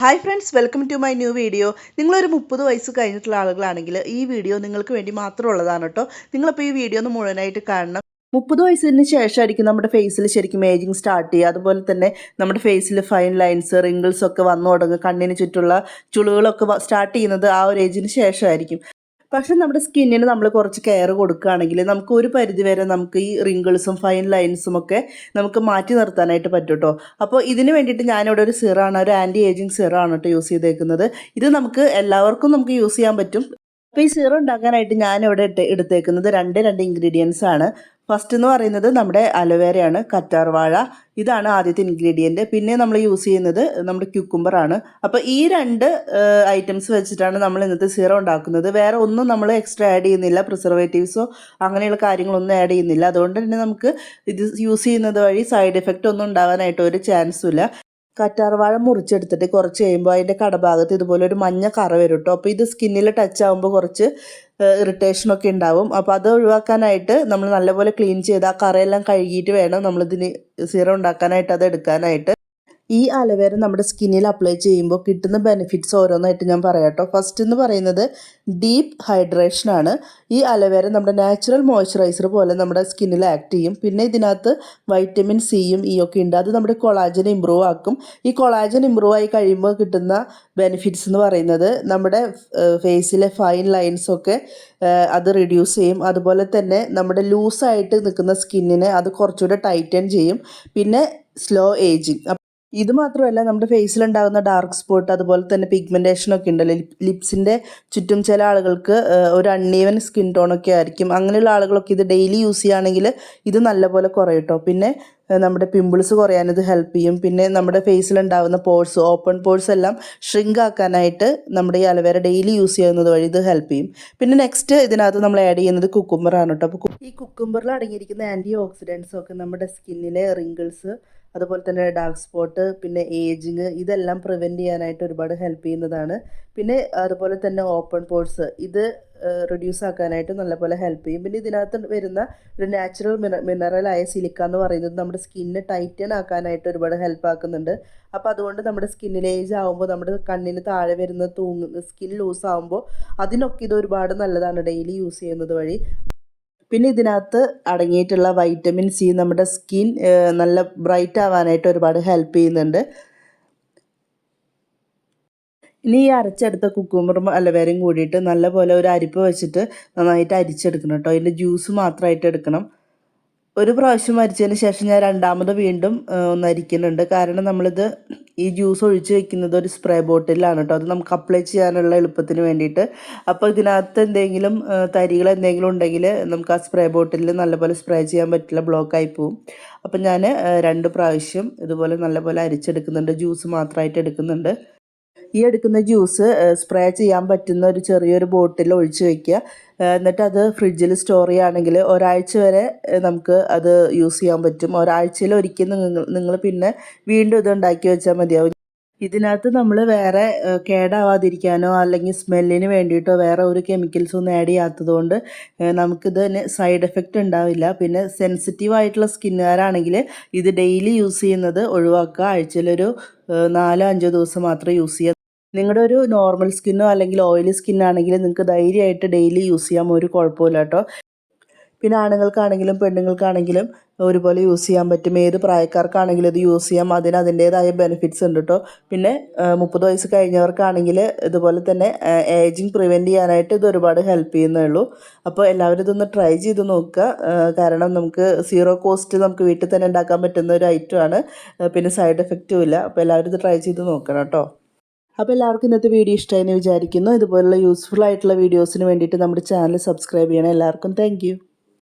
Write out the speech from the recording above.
Hi friends welcome to my new video നിങ്ങളൊരു മുപ്പത് വയസ്സ് കഴിഞ്ഞിട്ടുള്ള ആളുകളാണെങ്കിൽ ഈ വീഡിയോ നിങ്ങൾക്ക് വേണ്ടി മാത്രമുള്ളതാണ് കേട്ടോ. നിങ്ങളിപ്പോൾ ഈ വീഡിയോ ഒന്ന് മുഴുവനായിട്ട് കാണണം. മുപ്പത് വയസ്സിന് ശേഷമായിരിക്കും നമ്മുടെ ഫേസിൽ ശരിക്കും ഏജിങ് സ്റ്റാർട്ട് ചെയ്യുക. അതുപോലെ തന്നെ നമ്മുടെ ഫേസിൽ ഫൈൻ ലൈൻസ് റിങ്കിൾസ് ഒക്കെ വന്നു തുടങ്ങും കണ്ണിന് ചുറ്റുള്ള ചുളികളൊക്കെ സ്റ്റാർട്ട് ചെയ്യുന്നത് ആ ഒരു ഏജിന് ശേഷമായിരിക്കും. പക്ഷെ നമ്മുടെ സ്കിന്നിന് നമ്മൾ കുറച്ച് കെയർ കൊടുക്കുകയാണെങ്കിൽ നമുക്ക് ഒരു പരിധി വരെ നമുക്ക് ഈ റിങ്കിൾസും ഫൈൻ ലൈൻസും ഒക്കെ നമുക്ക് മാറ്റി നിർത്താനായിട്ട് പറ്റും കേട്ടോ. അപ്പോൾ ഇതിന് വേണ്ടിയിട്ട് ഞാനിവിടെ ഒരു സിറാണ് ഒരു ആന്റി ഏജിങ് സിറാണ് കേട്ടോ യൂസ് ചെയ്തേക്കുന്നത്. ഇത് നമുക്ക് എല്ലാവർക്കും നമുക്ക് യൂസ് ചെയ്യാൻ പറ്റും. അപ്പോൾ ഈ സീറോ ഉണ്ടാക്കാനായിട്ട് ഞാനിവിടെ ഇട്ട് എടുത്തേക്കുന്നത് രണ്ട് രണ്ട് ഇൻഗ്രീഡിയൻസ് ആണ്. ഫസ്റ്റ് എന്ന് പറയുന്നത് നമ്മുടെ അലോവേരയാണ് കറ്റാർവാഴ ഇതാണ് ആദ്യത്തെ ഇൻഗ്രീഡിയന്റ് പിന്നെ നമ്മൾ യൂസ് ചെയ്യുന്നത് നമ്മുടെ ക്യൂക്കുംബർ ആണ്. അപ്പോൾ ഈ രണ്ട് ഐറ്റംസ് വെച്ചിട്ടാണ് നമ്മൾ ഇന്നത്തെ സീറോ ഉണ്ടാക്കുന്നത്. വേറെ ഒന്നും നമ്മൾ എക്സ്ട്രാ ആഡ് ചെയ്യുന്നില്ല പ്രിസർവേറ്റീവ്സോ അങ്ങനെയുള്ള കാര്യങ്ങളൊന്നും ആഡ് ചെയ്യുന്നില്ല. അതുകൊണ്ട് തന്നെ നമുക്ക് ഇത് യൂസ് ചെയ്യുന്നത് വഴി സൈഡ് എഫക്റ്റ് ഒന്നും ഉണ്ടാകാനായിട്ട് ഒരു ചാൻസും ഇല്ല. കറ്റാർവാഴ മുറിച്ചെടുത്തിട്ട് കുറച്ച് കഴിയുമ്പോൾ അതിന്റെ കടഭാഗത്ത് ഇതുപോലെ ഒരു മഞ്ഞ കറ വരും കേട്ടോ അപ്പോൾ ഇത് സ്കിന്നിൽ ടച്ച് ആകുമ്പോൾ കുറച്ച് ഇറിറ്റേഷനൊക്കെ ഉണ്ടാവും. അപ്പോൾ അത് ഒഴിവാക്കാനായിട്ട് നമ്മൾ നല്ലപോലെ ക്ലീൻ ചെയ്ത് ആ കറയെല്ലാം കഴുകിയിട്ട് വേണം നമ്മളിതിന് സീറം ഉണ്ടാക്കാനായിട്ട് അത് എടുക്കാനായിട്ട്. ഈ അലവേര നമ്മുടെ സ്കിന്നിൽ അപ്ലൈ ചെയ്യുമ്പോൾ കിട്ടുന്ന ബെനിഫിറ്റ്സ് ഓരോന്നായിട്ട് ഞാൻ പറയാട്ടോ ഫസ്റ്റ് എന്ന് പറയുന്നത് ഡീപ്പ് ഹൈഡ്രേഷൻ ആണ്. ഈ അലവേര നമ്മുടെ നാച്ചുറൽ മോയ്സ്ചറൈസർ പോലെ നമ്മുടെ സ്കിന്നിൽ ആക്ട് ചെയ്യും. പിന്നെ ഇതിനകത്ത് വൈറ്റമിൻ സിയും ഇ ഒക്കെ ഉണ്ട്. അത് നമ്മുടെ കൊളാജൻ ഇമ്പ്രൂവ് ആക്കും. ഈ കൊളാജൻ ഇമ്പ്രൂവ് ആയി കഴിയുമ്പോൾ കിട്ടുന്ന ബെനിഫിറ്റ്സ് എന്ന് പറയുന്നത് നമ്മുടെ ഫേസിലെ ഫൈൻ ലൈൻസ് ഒക്കെ അത് റിഡ്യൂസ് ചെയ്യും. അതുപോലെ തന്നെ നമ്മുടെ ലൂസായിട്ട് നിൽക്കുന്ന സ്കിന്നിനെ അത് കുറച്ചുകൂടെ ടൈറ്റൻ ചെയ്യും. പിന്നെ സ്ലോ ഏജിങ് ഇത് മാത്രമല്ല നമ്മുടെ ഫേസിലുണ്ടാകുന്ന ഡാർക്ക് സ്പോട്ട് അതുപോലെ തന്നെ പിഗ്മെന്റേഷൻ ഒക്കെ ഉണ്ടല്ലോ. ലിപ്സിന്റെ ചുറ്റും ചില ആളുകൾക്ക് ഒരു അൺഈവൻ സ്കിൻ ടോണൊക്കെ ആയിരിക്കും. അങ്ങനെയുള്ള ആളുകളൊക്കെ ഇത് ഡെയിലി യൂസ് ചെയ്യുകയാണെങ്കിൽ ഇത് നല്ലപോലെ കുറയട്ടോ പിന്നെ നമ്മുടെ പിമ്പിൾസ് കുറയാൻ ഇത് ഹെൽപ്പ് ചെയ്യും. പിന്നെ നമ്മുടെ ഫേസിലുണ്ടാകുന്ന പോഴ്സ് ഓപ്പൺ പോഴ്സ് എല്ലാം ഷ്രിങ്ക് ആക്കാനായിട്ട് നമ്മുടെ ഈ അലവേര ഡെയിലി യൂസ് ചെയ്യുന്നത് വഴി ഇത് ഹെൽപ്പ് ചെയ്യും. പിന്നെ നെക്സ്റ്റ് ഇതിനകത്ത് നമ്മൾ ആഡ് ചെയ്യുന്നത് കുക്കുംബറാണ് കേട്ടോ അപ്പോൾ ഈ കുക്കുംബറിൽ അടങ്ങിയിരിക്കുന്ന ആന്റി ഓക്സിഡൻസ് ഒക്കെ നമ്മുടെ സ്കിന്നിലെ റിങ്കിൾസ് അതുപോലെ തന്നെ ഡാർക്ക് സ്പോട്ട് പിന്നെ ഏജിങ് ഇതെല്ലാം പ്രിവെന്റ് ചെയ്യാനായിട്ട് ഒരുപാട് ഹെൽപ്പ് ചെയ്യുന്നതാണ്. പിന്നെ അതുപോലെ തന്നെ ഓപ്പൺ പോർട്സ് ഇത് റിഡ്യൂസ് ആക്കാനായിട്ട് നല്ലപോലെ ഹെൽപ്പ് ചെയ്യും. പിന്നെ ഇതിനകത്ത് വരുന്ന ഒരു നാച്ചുറൽ മിനറലായ സിലിക്ക എന്ന് പറയുന്നത് നമ്മുടെ സ്കിന്ന് ടൈറ്റൻ ആക്കാനായിട്ട് ഒരുപാട് ഹെൽപ്പ് ആക്കുന്നുണ്ട്. അപ്പോൾ അതുകൊണ്ട് നമ്മുടെ സ്കിന്നിൽ ഏജ് ആകുമ്പോൾ നമ്മുടെ കണ്ണിന് താഴെ വരുന്ന തൂങ്ങുന്ന സ്കിൻ ലൂസ് ആകുമ്പോൾ അതിനൊക്കെ ഇത് ഒരുപാട് നല്ലതാണ് ഡെയിലി യൂസ് ചെയ്യുന്നത് വഴി. പിന്നെ ഇതിനകത്ത് അടങ്ങിയിട്ടുള്ള വൈറ്റമിൻ സി നമ്മുടെ സ്കിൻ നല്ല ബ്രൈറ്റ് ആവാനായിട്ട് ഒരുപാട് ഹെൽപ്പ് ചെയ്യുന്നുണ്ട്. ഇനി ഈ അരച്ചെടുത്ത കുക്കുമ്പറും അലവേരയും കൂടിയിട്ട് നല്ലപോലെ ഒരു അരിപ്പ് വെച്ചിട്ട് നന്നായിട്ട് അരിച്ചെടുക്കണം കേട്ടോ. അതിന്റെ ജ്യൂസ് മാത്രമായിട്ട് എടുക്കണം. ഒരു പ്രാവശ്യം അരിച്ചതിന് ശേഷം ഞാൻ രണ്ടാമത് വീണ്ടും ഒന്ന് അരിക്കുന്നുണ്ട്. കാരണം നമ്മളിത് ഈ ജ്യൂസ് ഒഴിച്ച് വെക്കുന്നത് ഒരു സ്പ്രേ ബോട്ടിലാണ് കേട്ടോ അത് നമുക്ക് അപ്ലൈ ചെയ്യാനുള്ള എളുപ്പത്തിന് വേണ്ടിയിട്ട്. അപ്പോൾ ഇതിനകത്ത് എന്തെങ്കിലും തരികൾ എന്തെങ്കിലും ഉണ്ടെങ്കിൽ നമുക്ക് ആ സ്പ്രേ ബോട്ടിൽ നല്ലപോലെ സ്പ്രേ ചെയ്യാൻ പറ്റില്ല ബ്ലോക്ക് ആയി പോവും. അപ്പം ഞാൻ രണ്ട് പ്രാവശ്യം ഇതുപോലെ നല്ലപോലെ അരിച്ചെടുക്കുന്നുണ്ട്. ജ്യൂസ് മാത്രമായിട്ട് എടുക്കുന്നുണ്ട്. ഈ എടുക്കുന്ന ജ്യൂസ് സ്പ്രേ ചെയ്യാൻ പറ്റുന്ന ഒരു ചെറിയൊരു ബോട്ടിൽ ഒഴിച്ച് വെക്കുക. എന്നിട്ട് അത് ഫ്രിഡ്ജിൽ സ്റ്റോർ ചെയ്യുകയാണെങ്കിൽ ഒരാഴ്ച വരെ നമുക്ക് അത് യൂസ് ചെയ്യാൻ പറ്റും. ഒരാഴ്ചയിൽ ഒരിക്കൽ നിങ്ങൾ നിങ്ങൾ പിന്നെ വീണ്ടും ഇത് ഉണ്ടാക്കി വെച്ചാൽ മതിയാവും ഇതിനകത്ത് നമ്മൾ വേറെ കേടാവാതിരിക്കാനോ അല്ലെങ്കിൽ സ്മെല്ലിന് വേണ്ടിയിട്ടോ വേറെ ഒരു കെമിക്കൽസ് ഒന്നും ആഡ് ചെയ്യാത്തത് കൊണ്ട് നമുക്കിതിന് സൈഡ് എഫക്റ്റ് ഉണ്ടാവില്ല. പിന്നെ സെൻസിറ്റീവ് ആയിട്ടുള്ള സ്കിന്നുകാരാണെങ്കിൽ ഇത് ഡെയിലി യൂസ് ചെയ്യുന്നത് ഒഴിവാക്കുക. ആഴ്ചയിലൊരു നാലോ അഞ്ചോ ദിവസം മാത്രം യൂസ് ചെയ്യുക നിങ്ങളുടെ ഒരു നോർമൽ സ്കിന്നോ അല്ലെങ്കിൽ ഓയിലി സ്കിന്നാണെങ്കിൽ നിങ്ങൾക്ക് ധൈര്യമായിട്ട് ഡെയിലി യൂസ് ചെയ്യാം. ഒരു കുഴപ്പമില്ല കേട്ടോ. പിന്നെ ആണുങ്ങൾക്കാണെങ്കിലും പെണ്ണുങ്ങൾക്കാണെങ്കിലും ഒരുപോലെ യൂസ് ചെയ്യാൻ പറ്റും. ഏത് പ്രായക്കാർക്കാണെങ്കിലും ഇത് യൂസ് ചെയ്യാം. അതിന് അതിന്റേതായ ബെനിഫിറ്റ്സ് ഉണ്ട് കേട്ടോ. പിന്നെ മുപ്പത് വയസ്സ് കഴിഞ്ഞവർക്കാണെങ്കിൽ ഇതുപോലെ തന്നെ ഏജിങ് പ്രിവെന്റ് ചെയ്യാനായിട്ട് ഇത് ഒരുപാട് ഹെൽപ്പ് ചെയ്യുന്നേ ഉള്ളൂ. അപ്പോൾ എല്ലാവരും ഇതൊന്ന് ട്രൈ ചെയ്ത് നോക്കുക. കാരണം നമുക്ക് സീറോ കോസ്റ്റ് നമുക്ക് വീട്ടിൽ തന്നെ ഉണ്ടാക്കാൻ പറ്റുന്ന ഒരു ഐറ്റമാണ് പിന്നെ സൈഡ് എഫക്റ്റും ഇല്ല. അപ്പോൾ എല്ലാവരും ഇത് ട്രൈ ചെയ്ത് നോക്കണം കേട്ടോ. അപ്പോൾ എല്ലാവർക്കും ഇന്നത്തെ വീഡിയോ ഇഷ്ടമായി വിചാരിക്കുന്നു. ഇതുപോലുള്ള യൂസ്ഫുൾ ആയിട്ടുള്ള വീഡിയോസിന് വേണ്ടിയിട്ട് നമ്മുടെ ചാനൽ സബ്സ്ക്രൈബ് ചെയ്യണം. എല്ലാവർക്കും താങ്ക്